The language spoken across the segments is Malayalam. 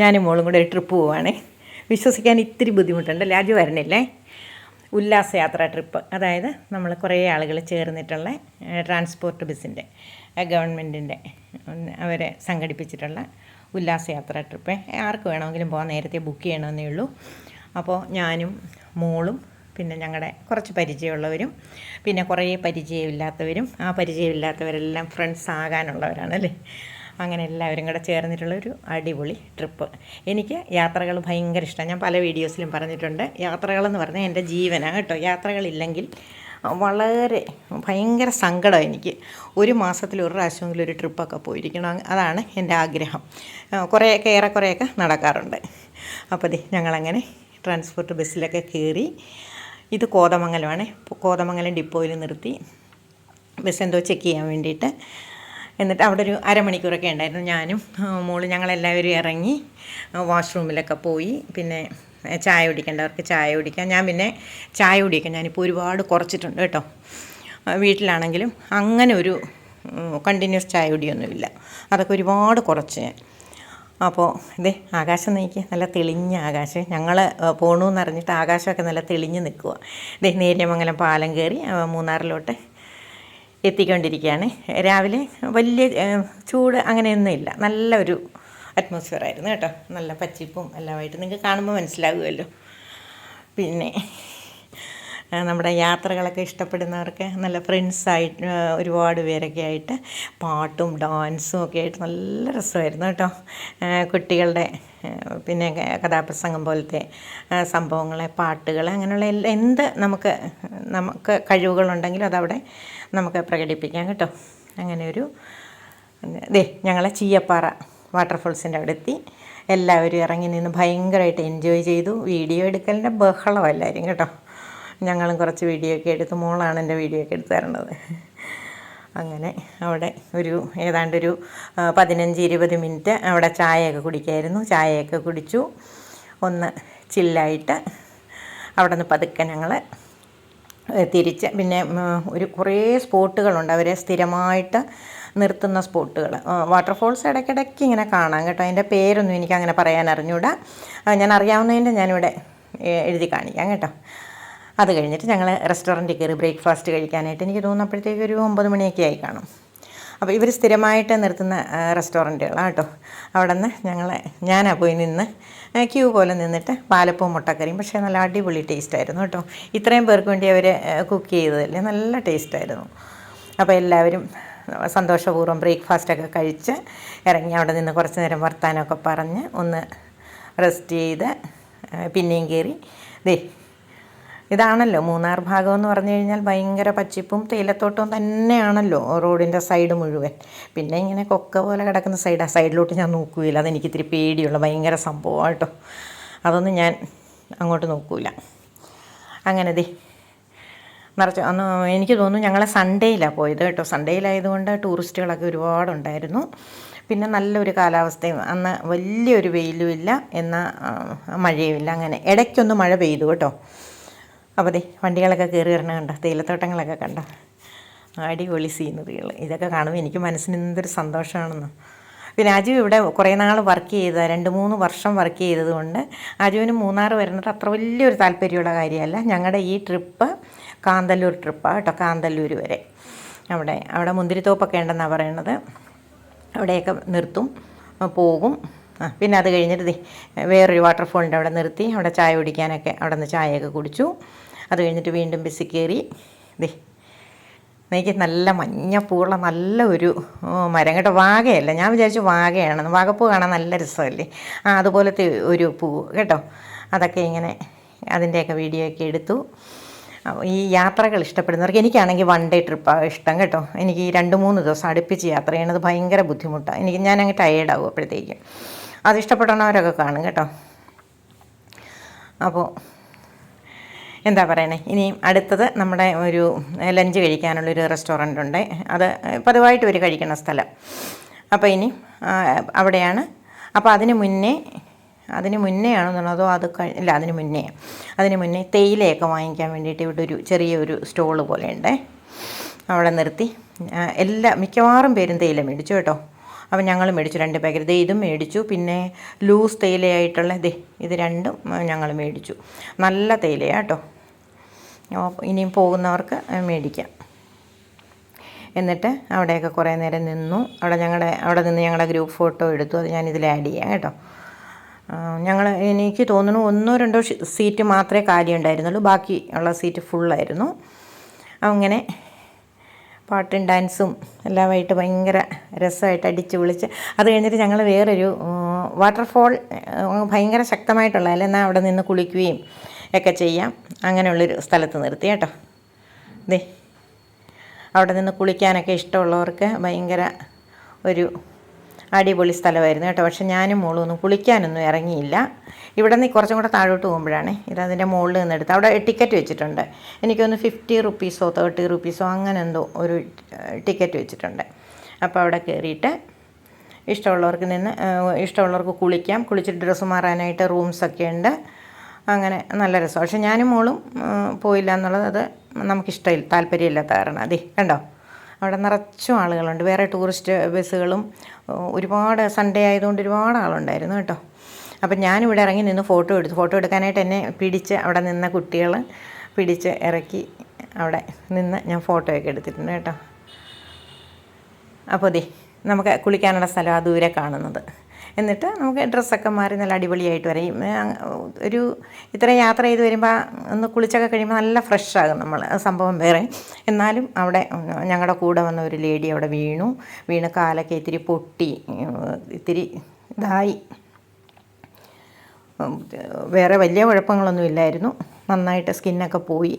ഞാനും മോളും കൂടെ ഒരു ട്രിപ്പ് പോവാണേ. വിശ്വസിക്കാൻ ഇത്തിരി ബുദ്ധിമുട്ടുണ്ട്. ലാജു വരണില്ലേ? ഉല്ലാസയാത്ര ട്രിപ്പ് അതായത് നമ്മൾ കുറേ ആളുകൾ ചേർന്നിട്ടുള്ള ട്രാൻസ്പോർട്ട് ബസ്സിന്റെ ഗവൺമെന്റിന്റെ അവരെ സംഘടിപ്പിച്ചിട്ടുള്ള ഉല്ലാസയാത്ര ട്രിപ്പ് ആർക്ക് വേണമെങ്കിലും പോകാൻ നേരത്തെ ബുക്ക് ചെയ്യണമെന്നേ ഉള്ളൂ. അപ്പോൾ ഞാനും മോളും പിന്നെ ഞങ്ങളുടെ കുറച്ച് പരിചയമുള്ളവരും പിന്നെ കുറേ പരിചയമില്ലാത്തവരും ആ പരിചയമില്ലാത്തവരെല്ലാം ഫ്രണ്ട്സ് ആകാനുള്ളവരാണ് അല്ലേ? അങ്ങനെ എല്ലാവരും കൂടെ ചേർന്നിട്ടുള്ള ഒരു അടിപൊളി ട്രിപ്പ്. എനിക്ക് യാത്രകൾ ഭയങ്കര ഇഷ്ടമാണ് ഞാൻ പല വീഡിയോസിലും പറഞ്ഞിട്ടുണ്ട്. യാത്രകളെന്ന് പറഞ്ഞാൽ എന്റെ ജീവനാണ് കേട്ടോ. യാത്രകളില്ലെങ്കിൽ വളരെ ഭയങ്കര സങ്കടം എനിക്ക്. ഒരു മാസത്തിൽ ഒരു പ്രാവശ്യമെങ്കിലും ഒരു ട്രിപ്പൊക്കെ പോയിരിക്കണം. അതാണ് എന്റെ ആഗ്രഹം. കുറേയൊക്കെ ഏറെക്കുറെയൊക്കെ നടക്കാറുണ്ട്. അപ്പോൾ ദേ ഞങ്ങളങ്ങനെ ട്രാൻസ്പോർട്ട് ബസ്സിലൊക്കെ കയറി ഇത് കോതമംഗലമാണ്. കോതമംഗലം ഡിപ്പോയിൽ നിർത്തി ബസ് എന്തോ ചെക്ക് ചെയ്യാൻ വേണ്ടിയിട്ട് എന്നിട്ട് അവിടെ ഒരു അരമണിക്കൂറൊക്കെ ഉണ്ടായിരുന്നു ഞാനും മോൾ ഞങ്ങളെല്ലാവരും ഇറങ്ങി വാഷ്റൂമിലൊക്കെ പോയി. പിന്നെ ചായ കുടിക്കേണ്ടവർക്ക് ചായ കുടിക്കാം. ഞാൻ പിന്നെ ചായ കുടിക്കാം. ഞാനിപ്പോൾ ഒരുപാട് കുറച്ചിട്ടുണ്ട് കേട്ടോ. വീട്ടിലാണെങ്കിലും അങ്ങനെ ഒരു കണ്ടിന്യൂസ് ചായ കുടിയൊന്നുമില്ല. അതൊക്കെ ഒരുപാട് കുറച്ച് ഞാൻ. അപ്പോൾ ഇതേ ആകാശം നോക്കി നല്ല തെളിഞ്ഞ ആകാശം. ഞങ്ങൾ പോകണമെന്ന് അറിഞ്ഞിട്ട് ആകാശമൊക്കെ നല്ല തെളിഞ്ഞ് നിൽക്കുക ഇതേ നേര്യമംഗലം പാലം കയറി മൂന്നാറിലോട്ട് എത്തിക്കൊണ്ടിരിക്കുകയാണ്. രാവിലെ വലിയ ചൂട് അങ്ങനെയൊന്നുമില്ല നല്ല ഒരു അറ്റ്മോസ്ഫിയർ ആയിരുന്നു കേട്ടോ. നല്ല പച്ചിപ്പും എല്ലാമായിട്ട്. നിങ്ങൾക്ക് കാണുമ്പോൾ മനസ്സിലാകുമല്ലോ പിന്നെ നമ്മുടെ യാത്രകളൊക്കെ ഇഷ്ടപ്പെടുന്നവർക്ക് നല്ല ഫ്രണ്ട്സായിട്ട് ഒരുപാട് പേരൊക്കെ ആയിട്ട് പാട്ടും ഡാൻസും ഒക്കെ ആയിട്ട് നല്ല രസമായിരുന്നു കേട്ടോ. കുട്ടികളുടെ പിന്നെ കഥാപ്രസംഗം പോലത്തെ സംഭവങ്ങൾ പാട്ടുകൾ അങ്ങനെയുള്ള എല്ലാ എന്ത് നമുക്ക് നമുക്ക് കഴിവുകളുണ്ടെങ്കിലും അതവിടെ നമുക്ക് പ്രകടിപ്പിക്കാം കേട്ടോ. അങ്ങനെ ഒരു ദേ ഞങ്ങളെ ചീയപ്പാറ വാട്ടർഫോൾസിന്റെ അവിടെ എത്തി എല്ലാവരും ഇറങ്ങി നിന്ന് ഭയങ്കരമായിട്ട് എൻജോയ് ചെയ്തു. വീഡിയോ എടുക്കലിന്റെ ബഹളമല്ലായിരിക്കും കേട്ടോ. ഞങ്ങളും കുറച്ച് വീഡിയോ ഒക്കെ എടുത്ത് മോളാണ് എന്റെ വീഡിയോ ഒക്കെ എടുത്ത് അങ്ങനെ അവിടെ ഒരു ഏതാണ്ടൊരു പതിനഞ്ച് ഇരുപത് മിനിറ്റ് അവിടെ ചായയൊക്കെ കുടിക്കായിരുന്നു. ചായയൊക്കെ കുടിച്ചു. ഒന്ന് ചില്ലായിട്ട് അവിടെ നിന്ന് പതുക്കെ ഞങ്ങൾ തിരിച്ച്. പിന്നെ ഒരു കുറേ സ്പോട്ടുകളുണ്ട്. അവരെ സ്ഥിരമായിട്ട് നിർത്തുന്ന സ്പോട്ടുകൾ വാട്ടർഫോൾസ് ഇടയ്ക്കിടയ്ക്ക് ഇങ്ങനെ കാണാം കേട്ടോ. അതിന്റെ പേരൊന്നും എനിക്ക് അങ്ങനെ പറയാൻ അറിഞ്ഞൂടാ ഞാൻ അറിയാവുന്നതിന്റെ ഞാനിവിടെ എഴുതി കാണിക്കാം കേട്ടോ. അത് കഴിഞ്ഞിട്ട് ഞങ്ങൾ റെസ്റ്റോറന്റിൽ കയറി ബ്രേക്ക്ഫാസ്റ്റ് കഴിക്കാനായിട്ട് എനിക്ക് തോന്നുന്നപ്പോഴത്തേക്ക് ഒരു ഒമ്പത് മണിയൊക്കെ ആയി കാണും. അപ്പോൾ ഇവർ സ്ഥിരമായിട്ട് നിർത്തുന്ന റെസ്റ്റോറന്റുകളാണ് കേട്ടോ അവിടെ നിന്ന് ഞങ്ങൾ ഞാനാ പോയി നിന്ന് ക്യൂ പോലെ നിന്നിട്ട് പാലപ്പവും മുട്ടക്കറിയും പക്ഷേ നല്ല അടിപൊളി ടേസ്റ്റായിരുന്നു കേട്ടോ. ഇത്രയും പേർക്ക് വേണ്ടി അവർ കുക്ക് ചെയ്തതല്ലേ നല്ല ടേസ്റ്റായിരുന്നു അപ്പോൾ എല്ലാവരും സന്തോഷപൂർവം ബ്രേക്ക്ഫാസ്റ്റൊക്കെ കഴിച്ച് ഇറങ്ങി അവിടെ നിന്ന് കുറച്ച് നേരം വർത്താനമൊക്കെ പറഞ്ഞ് ഒന്ന് റെസ്റ്റ് ചെയ്ത് പിന്നെയും കയറി. ദേ ഇതാണല്ലോ മൂന്നാർ ഭാഗം എന്ന് പറഞ്ഞു കഴിഞ്ഞാൽ ഭയങ്കര പച്ചിപ്പും തേയിലത്തോട്ടവും തന്നെയാണല്ലോ റോഡിന്റെ സൈഡ് മുഴുവൻ. പിന്നെ ഇങ്ങനെ കൊക്ക പോലെ കിടക്കുന്ന സൈഡ് ആ സൈഡിലോട്ട് ഞാൻ നോക്കുകയില്ല അതെനിക്ക് ഇത്തിരി പേടിയുള്ള ഭയങ്കര സംഭവമായിട്ടോ അതൊന്നും ഞാൻ അങ്ങോട്ട് നോക്കൂല. അങ്ങനെ ദേ നിറച്ച് അന്ന് എനിക്ക് തോന്നുന്നു ഞങ്ങൾ സൺഡേയിലാണ് പോയത് കേട്ടോ. സൺഡേയിലായതുകൊണ്ട് ടൂറിസ്റ്റുകളൊക്കെ ഒരുപാടുണ്ടായിരുന്നു. പിന്നെ നല്ലൊരു കാലാവസ്ഥയും അന്ന് വലിയൊരു വെയിലുമില്ല എന്നാൽ മഴയുമില്ല. അങ്ങനെ ഇടയ്ക്കൊന്ന് മഴ പെയ്തു കേട്ടോ. അപ്പോൾ വണ്ടികളൊക്കെ കയറി വരണ കണ്ടോ? തേയിലത്തോട്ടങ്ങളൊക്കെ കണ്ടോ? അടിപൊളി സീനറികൾ. ഇതൊക്കെ കാണുമ്പോൾ എനിക്ക് മനസ്സിന് എന്തൊരു സന്തോഷമാണെന്ന്. പിന്നെ അജു ഇവിടെ കുറേ നാൾ വർക്ക് ചെയ്ത രണ്ട് മൂന്ന് വർഷം വർക്ക് ചെയ്തതുകൊണ്ട് അജുവിന് മൂന്നാർ വരുന്നത് അത്ര വലിയൊരു താല്പര്യമുള്ള കാര്യമല്ല. ഞങ്ങളുടെ ഈ ട്രിപ്പ് കാന്തല്ലൂർ ട്രിപ്പാണ് കേട്ടോ കാന്തല്ലൂർ വരെ. അവിടെ അവിടെ മുന്തിരിത്തോപ്പൊക്കെ ഉണ്ടെന്നാണ് പറയണത്. അവിടെയൊക്കെ നിർത്തും പോകും. പിന്നെ അത് കഴിഞ്ഞിട്ട് വേറൊരു വാട്ടർഫോളിന്റെ അവിടെ നിർത്തി അവിടെ ചായ കുടിക്കാനൊക്കെ അവിടെ നിന്ന് ചായയൊക്കെ കുടിച്ചു. അത് കഴിഞ്ഞിട്ട് വീണ്ടും ബസ്സിൽ കയറി. ദേ എനിക്ക് നല്ല മഞ്ഞപ്പൂള്ള നല്ല ഒരു മരം കേട്ടോ. വാഗയല്ല. ഞാൻ വിചാരിച്ചു വാഗയാണെന്ന്. വാഗപ്പൂ കാണാൻ നല്ല രസമല്ലേ? ആ അതുപോലത്തെ ഒരു പൂ കേട്ടോ. അതൊക്കെ ഇങ്ങനെ അതിന്റെയൊക്കെ വീഡിയോ ഒക്കെ എടുത്തു. ഈ യാത്രകൾ ഇഷ്ടപ്പെടുന്നവർക്ക് എനിക്കാണെങ്കിൽ വൺ ഡേ ട്രിപ്പാണ് ഇഷ്ടം കേട്ടോ. എനിക്ക് രണ്ട് മൂന്ന് ദിവസം അടുപ്പിച്ച് യാത്ര ചെയ്യണത് ഭയങ്കര ബുദ്ധിമുട്ടാണ് എനിക്ക് ഞാൻ അങ്ങ് ടയേർഡ് ടയേർഡാവും അപ്പോഴത്തേക്കും. അത് ഇഷ്ടപ്പെടണവരൊക്കെ കാണും കേട്ടോ. അപ്പോൾ എന്താ പറയണേ? ഇനി അടുത്തത് നമ്മുടെ ഒരു ലഞ്ച് കഴിക്കാനുള്ളൊരു റെസ്റ്റോറന്റ് ഉണ്ട്. അത് പതിവായിട്ട് ഒരു കഴിക്കുന്ന സ്ഥലം. അപ്പോൾ ഇനി അവിടെയാണ്. അപ്പോൾ അതിന് മുന്നേ അതിന് മുന്നേ ആണെന്നുള്ളതോ അതോ അത് ഇല്ല അതിന് മുന്നേ. അതിന് മുന്നേ തേയിലയൊക്കെ വാങ്ങിക്കാൻ വേണ്ടിയിട്ട് ഇവിടെ ഒരു ചെറിയൊരു സ്റ്റോൾ പോലെ ഉണ്ട് അവിടെ നിർത്തി. എല്ലാ മിക്കവാറും പേരും തേയില മേടിച്ചു കേട്ടോ. അപ്പം ഞങ്ങൾ മേടിച്ചു രണ്ട് പാക്കറ്റ് ദേ ഇതും മേടിച്ചു. പിന്നെ ലൂസ് തേയിലയായിട്ടുള്ള ദേ ഇത് രണ്ടും ഞങ്ങൾ മേടിച്ചു. നല്ല അപ്പോൾ ഇനിയും പോകുന്നവർക്ക് മേടിക്കാം. എന്നിട്ട് അവിടെയൊക്കെ കുറേ നേരം നിന്നു. അവിടെ ഞങ്ങളുടെ അവിടെ നിന്ന് ഞങ്ങളുടെ ഗ്രൂപ്പ് ഫോട്ടോ എടുത്തു. അത് ഞാനിതിൽ ആഡ് ചെയ്യാം കേട്ടോ. ഞങ്ങൾ എനിക്ക് തോന്നുന്നു ഒന്നോ രണ്ടോ സീറ്റ് മാത്രമേ കാലി ഉണ്ടായിരുന്നുള്ളൂ ബാക്കി ഉള്ള സീറ്റ് ഫുള്ളായിരുന്നു അങ്ങനെ പാട്ടും ഡാൻസും എല്ലാമായിട്ട് ഭയങ്കര രസമായിട്ട് അടിച്ചു വിളിച്ച് അത് കഴിഞ്ഞിട്ട് ഞങ്ങൾ വേറൊരു വാട്ടർഫോൾ ഭയങ്കര ശക്തമായിട്ടുള്ള എന്നാൽ അവിടെ നിന്ന് കുളിക്കുകയും ഒക്കെ ചെയ്യാം. അങ്ങനെയുള്ളൊരു സ്ഥലത്ത് നിർത്തി കേട്ടോ. ദേ അവിടെ നിന്ന് കുളിക്കാനൊക്കെ ഇഷ്ടമുള്ളവർക്ക് ഭയങ്കര ഒരു അടിപൊളി സ്ഥലമായിരുന്നു കേട്ടോ. പക്ഷെ ഞാനും മോളും ഒന്നും കുളിക്കാനൊന്നും ഇറങ്ങിയില്ല. ഇവിടെ നിന്ന് കുറച്ചും കൂടെ താഴോട്ട് പോകുമ്പോഴാണ് ഇത് അതിന്റെ മുകളിൽ നിന്ന് എടുത്ത് അവിടെ ടിക്കറ്റ് വെച്ചിട്ടുണ്ട്. എനിക്കൊന്ന് ഫിഫ്റ്റി റുപ്പീസോ തേർട്ടി റുപ്പീസോ അങ്ങനെ എന്തോ ഒരു ടിക്കറ്റ് വെച്ചിട്ടുണ്ട്. അപ്പോൾ അവിടെ കയറിയിട്ട് ഇഷ്ടമുള്ളവർക്ക് നിന്ന് ഇഷ്ടമുള്ളവർക്ക് കുളിക്കാം. കുളിച്ചിട്ട് ഡ്രസ്സ് മാറാനായിട്ട് റൂംസൊക്കെ ഉണ്ട്. അങ്ങനെ നല്ല രസം പക്ഷെ ഞാനും മോളും പോയില്ല എന്നുള്ളത് അത് നമുക്കിഷ്ടമില്ല താല്പര്യമില്ലാത്ത കാരണം അതെ കണ്ടോ? അവിടെ നിറച്ചും ആളുകളുണ്ട്. വേറെ ടൂറിസ്റ്റ് ബസ്സുകളും ഒരുപാട് സൺഡേ ആയതുകൊണ്ട് ഒരുപാട് ആളുണ്ടായിരുന്നു കേട്ടോ. അപ്പം ഞാനിവിടെ ഇറങ്ങി നിന്ന് ഫോട്ടോ എടുത്തു. ഫോട്ടോ എടുക്കാനായിട്ട് എന്നെ പിടിച്ച് അവിടെ നിന്ന കുട്ടികൾ പിടിച്ച് ഇറക്കി അവിടെ നിന്ന് ഞാൻ ഫോട്ടോയൊക്കെ എടുത്തിട്ടുണ്ട് കേട്ടോ. അപ്പോൾ ദേ നമുക്ക് കുളിക്കാനുള്ള സ്ഥലം ആ ദൂരെ കാണുന്നത്. എന്നിട്ട് നമുക്ക് ഡ്രസ്സൊക്കെ മാറി നല്ല അടിപൊളിയായിട്ട് വരും. ഒരു ഇത്ര യാത്ര ചെയ്ത് വരുമ്പോൾ ഒന്ന് കുളിച്ചൊക്കെ കഴിയുമ്പോൾ നല്ല ഫ്രഷ് ആകും നമ്മൾ സംഭവം വേറെ. എന്നാലും അവിടെ ഞങ്ങളുടെ കൂടെ വന്ന ഒരു ലേഡി അവിടെ വീണു. വീണ് കാലൊക്കെ ഇത്തിരി പൊട്ടി. ഇത്തിരി ഇതായി. വേറെ വലിയ കുഴപ്പങ്ങളൊന്നും ഇല്ലായിരുന്നു. നന്നായിട്ട് സ്കിന്നൊക്കെ പോയി.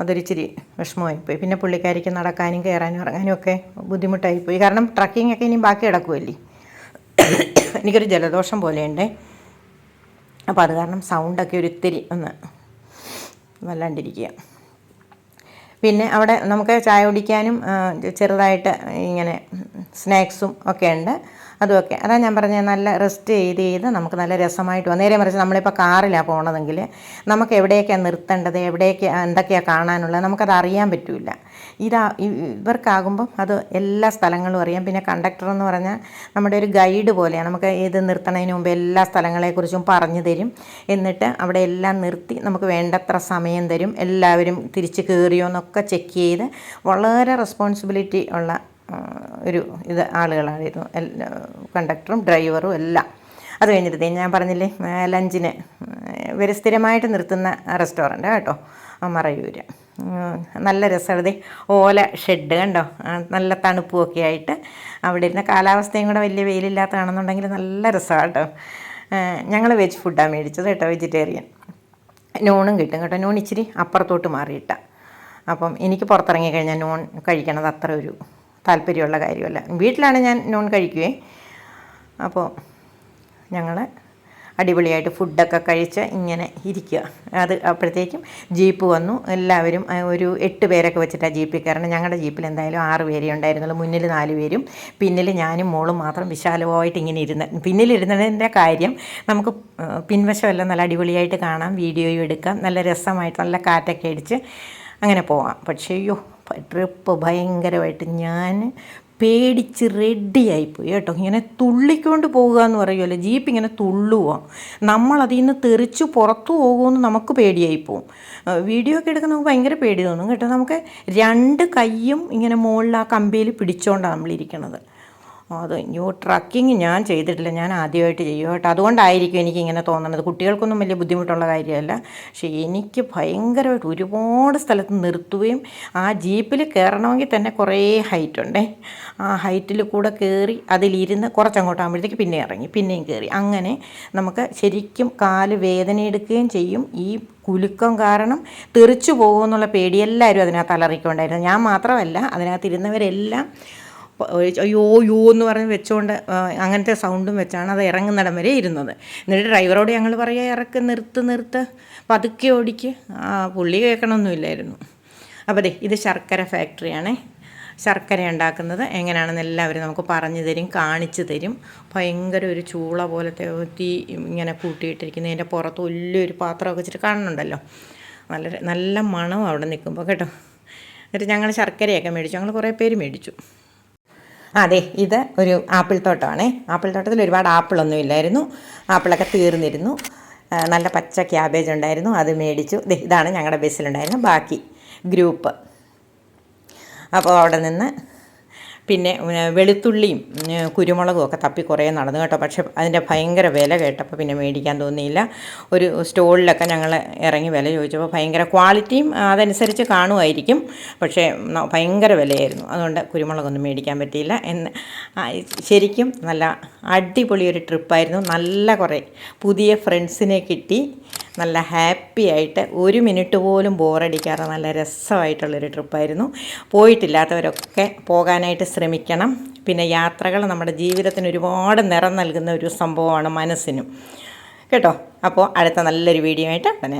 അതൊരിച്ചിരി വിഷമമായിപ്പോയി. പിന്നെ പുള്ളിക്കാരിക്ക് നടക്കാനും കയറാനും ഇറങ്ങാനും ഒക്കെ ബുദ്ധിമുട്ടായിപ്പോയി. കാരണം ട്രക്കിംഗ് ഒക്കെ ഇനി ബാക്കി കിടക്കുമല്ലേ എനിക്കൊരു ജലദോഷം പോലെയുണ്ട്. അപ്പോൾ അത് കാരണം സൗണ്ടൊക്കെ ഒരു ഇത്തിരി ഒന്ന് വല്ലാണ്ടിരിക്കുക. പിന്നെ അവിടെ നമുക്ക് ചായ കുടിക്കാനും ചെറുതായിട്ട് ഇങ്ങനെ സ്നാക്സും ഒക്കെ ഉണ്ട്. അതുമൊക്കെ. അതാ ഞാൻ പറഞ്ഞത് നല്ല റെസ്റ്റ് ചെയ്ത് ചെയ്ത് നമുക്ക് നല്ല രസമായിട്ട് വന്നു. നേരെ മറിച്ച് നമ്മളിപ്പോൾ കാറിലാണ് പോണതെങ്കിൽ നമുക്ക് എവിടെയൊക്കെയാണ് നിർത്തേണ്ടത് എവിടെയൊക്കെ എന്തൊക്കെയാണ് കാണാനുള്ളത് നമുക്കത് അറിയാൻ പറ്റില്ല ഇതാ ഇവർക്കാകുമ്പം അത് എല്ലാ സ്ഥലങ്ങളും അറിയാം. പിന്നെ കണ്ടക്ടർ എന്ന് പറഞ്ഞാൽ നമ്മുടെ ഒരു ഗൈഡ് പോലെയാണ് നമുക്ക് ഏത് നിർത്തണതിന് മുമ്പ് എല്ലാ സ്ഥലങ്ങളെക്കുറിച്ചും പറഞ്ഞു തരും. എന്നിട്ട് അവിടെ എല്ലാം നിർത്തി നമുക്ക് വേണ്ടത്ര സമയം തരും. എല്ലാവരും തിരിച്ച് കയറിയോ എന്നൊക്കെ ചെക്ക് ചെയ്ത് വളരെ റെസ്പോൺസിബിലിറ്റി ഉള്ള ഒരു ഇത് ആളുകളായിരുന്നു. എല്ലാ കണ്ടക്ടറും ഡ്രൈവറും എല്ലാം. അത് കഴിഞ്ഞിട്ട് ഞാൻ പറഞ്ഞില്ലേ ലഞ്ചിന് ഇവർ സ്ഥിരമായിട്ട് നിർത്തുന്ന റെസ്റ്റോറന്റ് കേട്ടോ മറയൂര്. നല്ല രസമുള്ളത് ഓല ഷെഡ് കണ്ടോ? നല്ല തണുപ്പുമൊക്കെ ആയിട്ട് അവിടെ ഇരുന്ന കാലാവസ്ഥയും കൂടെ വലിയ വെയിലില്ലാത്തതാണെന്നുണ്ടെങ്കിൽ നല്ല രസമാണ് കേട്ടോ. ഞങ്ങൾ വെജ് ഫുഡാണ് മേടിച്ചത് കേട്ടോ വെജിറ്റേറിയൻ നോണും കിട്ടും കേട്ടോ. നോൺ ഇച്ചിരി അപ്പുറത്തോട്ട് മാറിയിട്ടാണ് അപ്പം എനിക്ക് പുറത്തിറങ്ങി കഴിഞ്ഞാൽ നോൺ കഴിക്കണത് അത്ര ഒരു താല്പര്യമുള്ള കാര്യമല്ല. വീട്ടിലാണ് ഞാൻ നോൺ കഴിക്കുകയും അപ്പോൾ ഞങ്ങൾ അടിപൊളിയായിട്ട് ഫുഡൊക്കെ കഴിച്ച് ഇങ്ങനെ ഇരിക്കുക. അത് അപ്പോഴത്തേക്കും ജീപ്പ് വന്നു. എല്ലാവരും ഒരു എട്ട് പേരൊക്കെ വെച്ചിട്ടാണ് ജീപ്പിൽ കയറണം ഞങ്ങളുടെ ജീപ്പിൽ എന്തായാലും ആറ് പേരേ ഉണ്ടായിരുന്നുള്ളൂ. മുന്നിൽ നാല് പേരും പിന്നിൽ ഞാനും മോളും മാത്രം വിശാലമായിട്ട് ഇങ്ങനെ ഇരുന്ന് പിന്നിലിരുന്നതിന്റെ കാര്യം നമുക്ക് പിൻവശമെല്ലാം നല്ല അടിപൊളിയായിട്ട് കാണാം. വീഡിയോയും എടുക്കാം. നല്ല രസമായിട്ട് നല്ല കാറ്റൊക്കെ അടിച്ച് അങ്ങനെ പോവാം. പക്ഷേ അയ്യോ ട്രിപ്പ് ഭയങ്കരമായിട്ട് ഞാൻ പേടിച്ച് റെഡിയായിപ്പോയി കേട്ടോ. ഇങ്ങനെ തുള്ളിക്കൊണ്ട് പോവുക എന്ന് പറയുമല്ലോ ജീപ്പ് ഇങ്ങനെ തുള്ളുക നമ്മളതിൽ നിന്ന് തെറിച്ച് പുറത്തു പോകുമെന്ന് നമുക്ക് പേടിയായി പോവും വീഡിയോ ഒക്കെ എടുക്കാൻ നമുക്ക് ഭയങ്കര പേടി തോന്നും കേട്ടോ. നമുക്ക് രണ്ട് കൈയും ഇങ്ങനെ മുകളിൽ ആ കമ്പിയിൽ പിടിച്ചുകൊണ്ടാണ് നമ്മളിരിക്കണത്. അത് ന്യൂ ട്രക്കിങ് ഞാൻ ചെയ്തിട്ടില്ല. ഞാൻ ആദ്യമായിട്ട് ചെയ്യും കേട്ടോ. അതുകൊണ്ടായിരിക്കും എനിക്ക് ഇങ്ങനെ തോന്നുന്നത് കുട്ടികൾക്കൊന്നും വലിയ ബുദ്ധിമുട്ടുള്ള കാര്യമല്ല. പക്ഷേ എനിക്ക് ഭയങ്കരമായിട്ട് ഒരുപാട് സ്ഥലത്ത് നിർത്തുകയും ആ ജീപ്പിൽ കയറണമെങ്കിൽ തന്നെ കുറേ ഹൈറ്റ് ഉണ്ടേ. ആ ഹൈറ്റിൽ കൂടെ കയറി അതിലിരുന്ന് കുറച്ചങ്ങോട്ടാകുമ്പോഴത്തേക്ക് പിന്നെ ഇറങ്ങി പിന്നെയും കയറി. അങ്ങനെ നമുക്ക് ശരിക്കും കാൽ വേദന എടുക്കുകയും ചെയ്യും. ഈ കുലുക്കം കാരണം തെറിച്ചു പോകുമെന്നുള്ള പേടി എല്ലാവരും അതിനകത്ത് അലറിക്കൊണ്ടായിരുന്നു. ഞാൻ മാത്രമല്ല അതിനകത്ത് ഇരുന്നവരെല്ലാം പ- അയ്യോ യോ എന്ന് പറഞ്ഞ് വെച്ചുകൊണ്ട് അങ്ങനത്തെ സൗണ്ടും വെച്ചാണ് അത് ഇറങ്ങുന്നിടം വരെ ഇരുന്നത്. എന്നിട്ട് ഡ്രൈവറോട് ഞങ്ങൾ പറയുക ഇറക്ക് നിർത്ത് നിർത്ത്. പതുക്കെ ഓടിക്ക്. പുള്ളി കേൾക്കണമൊന്നുമില്ലായിരുന്നു അപ്പോൾ അതെ ഇത് ശർക്കര ഫാക്ടറിയാണേ ശർക്കര ഉണ്ടാക്കുന്നത് എങ്ങനെയാണെന്ന് എല്ലാവരും നമുക്ക് പറഞ്ഞു തരും കാണിച്ചു തരും. ഭയങ്കര ഒരു ചൂള പോലത്തെ തീ ഇങ്ങനെ കൂട്ടിയിട്ടിരിക്കുന്നതിന്റെ പുറത്ത് വലിയൊരു പാത്രമൊക്കെ വെച്ചിട്ട് കാണുന്നുണ്ടല്ലോ. നല്ല നല്ല മണം അവിടെ നിൽക്കുമ്പോൾ കേട്ടോ. എന്നിട്ട് ഞങ്ങൾ ശർക്കരയൊക്കെ മേടിച്ചു. ഞങ്ങൾ കുറേ പേര് മേടിച്ചു. അതെ ഇത് ഒരു ആപ്പിൾ തോട്ടമാണ്. ആപ്പിൾ തോട്ടത്തിൽ ഒരുപാട് ആപ്പിളൊന്നും ഇല്ലായിരുന്നു. ആപ്പിളൊക്കെ തീർന്നിരുന്നു. നല്ല പച്ച ക്യാബേജ് ഉണ്ടായിരുന്നു. അത് മേടിച്ചു. ഇതാണ് ഞങ്ങളുടെ ബസ്സിലുണ്ടായിരുന്നു ബാക്കി ഗ്രൂപ്പ്. അപ്പോൾ അവിടെ നിന്ന് പിന്നെ വെളുത്തുള്ളിയും കുരുമുളകും ഒക്കെ തപ്പി കുറേ നടന്നു കേട്ടോ. പക്ഷേ അതിന്റെ ഭയങ്കര വില കേട്ടപ്പോൾ പിന്നെ മേടിക്കാൻ തോന്നിയില്ല. ഒരു സ്റ്റോളിലൊക്കെ ഞങ്ങൾ ഇറങ്ങി വില ചോദിച്ചപ്പോൾ ഭയങ്കര ക്വാളിറ്റിയും അതനുസരിച്ച് കാണുമായിരിക്കും. പക്ഷേ ഭയങ്കര വിലയായിരുന്നു. അതുകൊണ്ട് കുരുമുളകൊന്നും മേടിക്കാൻ പറ്റിയില്ല. എന്ന് ശരിക്കും നല്ല അടിപൊളി ഒരു ട്രിപ്പായിരുന്നു. നല്ല കുറേ പുതിയ ഫ്രണ്ട്സിനെ കിട്ടി. നല്ല ഹാപ്പി ആയിട്ട് ഒരു മിനിറ്റ് പോലും ബോറടിക്കാതെ നല്ല രസമായിട്ടുള്ളൊരു ട്രിപ്പായിരുന്നു. പോയിട്ടില്ലാത്തവരൊക്കെ പോകാനായിട്ട് ശ്രമിക്കണം. പിന്നെ യാത്രകൾ നമ്മുടെ ജീവിതത്തിന് ഒരുപാട് നിറം നൽകുന്ന ഒരു സംഭവമാണ് മനസ്സിനും. കേട്ടോ? അപ്പോൾ അടുത്ത നല്ലൊരു വീഡിയോ ആയിട്ട് ഉടനെ